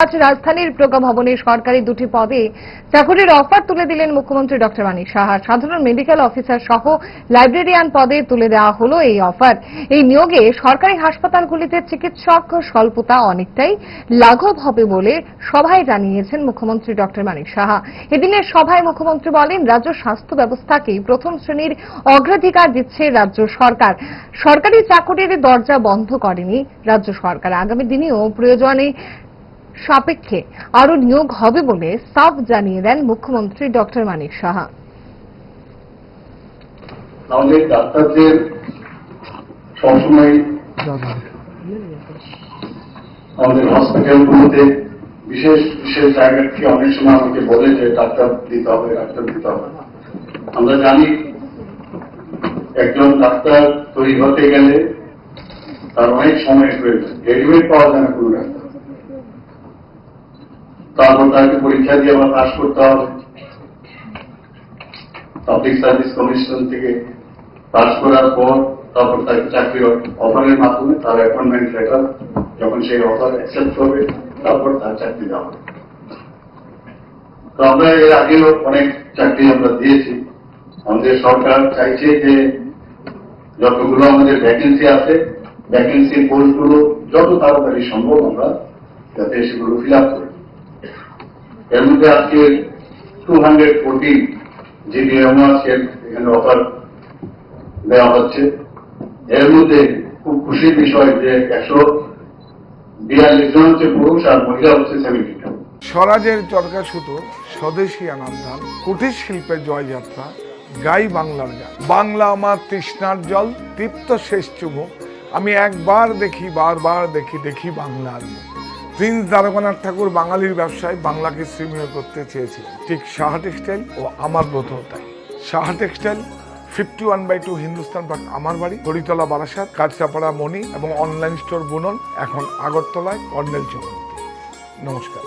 আজ রাজধানীর প্রজ্ঞা ভবনে সরকারি দুটি পদে চাকরির অফার তুলে দিলেন মুখ্যমন্ত্রী ডক্টর মানিক সাহা। সাধারণ মেডিকেল অফিসার সহ লাইব্রেরিয়ান পদে তুলে দেওয়া হলো এই অফার। এই নিয়োগে সরকারি হাসপাতালগুলিতে চিকিৎসক স্বল্পতা অনেকটাই লাঘব হবে বলে সভায় জানিয়েছেন মুখ্যমন্ত্রী ডক্টর মানিক সাহা। এদিনের সভায় মুখ্যমন্ত্রী বলেন, রাজ্য স্বাস্থ্য ব্যবস্থাকেই প্রথম শ্রেণির অগ্রাধিকার দিচ্ছে রাজ্য সরকার। সরকারি চাকরির দরজা বন্ধ করেনি রাজ্য সরকার। আগামী দিনেও প্রয়োজনে সাপেক্ষে আরও নিয়োগ হবে বলে সাফ জানিয়ে দেন মুখ্যমন্ত্রী ডক্টর মানিক সাহা। আমাদের ডাক্তারদের সবসময় আমাদের হসপিটালগুলোতে বিশেষ বিশেষ জায়গা থেকে অনেক সময় আমাকে বলে যে ডাক্তার দিতে হবে, ডাক্তার দিতে হবে। আমরা জানি একজন ডাক্তার তৈরি হতে গেলে তার অনেক সময় প্রয়োজন গ্রাজুয়েট পাওয়া যায় না কোনো ডাক্তার। তারপর তাকে পরীক্ষা দিয়ে আবার পাশ করতে হবে। পাবলিক সার্ভিস কমিশন থেকে পাস করার পর তারপর তাকে চাকরির অফারের মাধ্যমে তার অ্যাপয়েন্টমেন্ট লেটার যখন সেই অফার অ্যাকসেপ্ট করবে, তারপর তার চাকরি দেওয়া তো আমরা এর আগেও অনেক চাকরি আমরা দিয়েছি। আমাদের সরকার চাইছে যে যতগুলো আমাদের ভ্যাকেন্সি আছে ভ্যাকেন্সির পোস্টগুলো যত তাড়াতাড়ি সম্ভব আমরা যাতে সেগুলো ফিল আপ করি। এর মধ্যে আজকে টু হান্ড্রেড ফোরটি যে নিয়ম আছে এখানে অফার দেওয়া হচ্ছে, এর মধ্যে খুব খুশির বিষয় যে একশো বিয়াল্লিশ জন হচ্ছে পুরুষ আর মহিলা হচ্ছে সেভেন্টি স্বরাজের চরকা সুতো, স্বদেশী আনান্দান কুটির শিল্পের জয়যাত্রা, গাই বাংলার গান। বাংলা আমার তৃষ্ণার জল, তৃপ্ত শেষ চুমুক আমি একবার দেখি, বারবার দেখি দেখি বাংলার মুখ। প্রিন্স দ্বারকানাথ ঠাকুর বাঙালির ব্যবসায় বাংলাকে শ্রীমীয় করতে চেয়েছিলেন। ঠিক সাহা টেক্সটাইল ও আমার ব্রত তাই। Saha textile fifty one by two Hindustan park আমার বাড়ি, হরিতলা বারাসাত, কাঁচরাপাড়া মণি এবং অনলাইন স্টোর বুনন, এখন আগরতলায় কর্নেল চৌধুরী নমস্কার।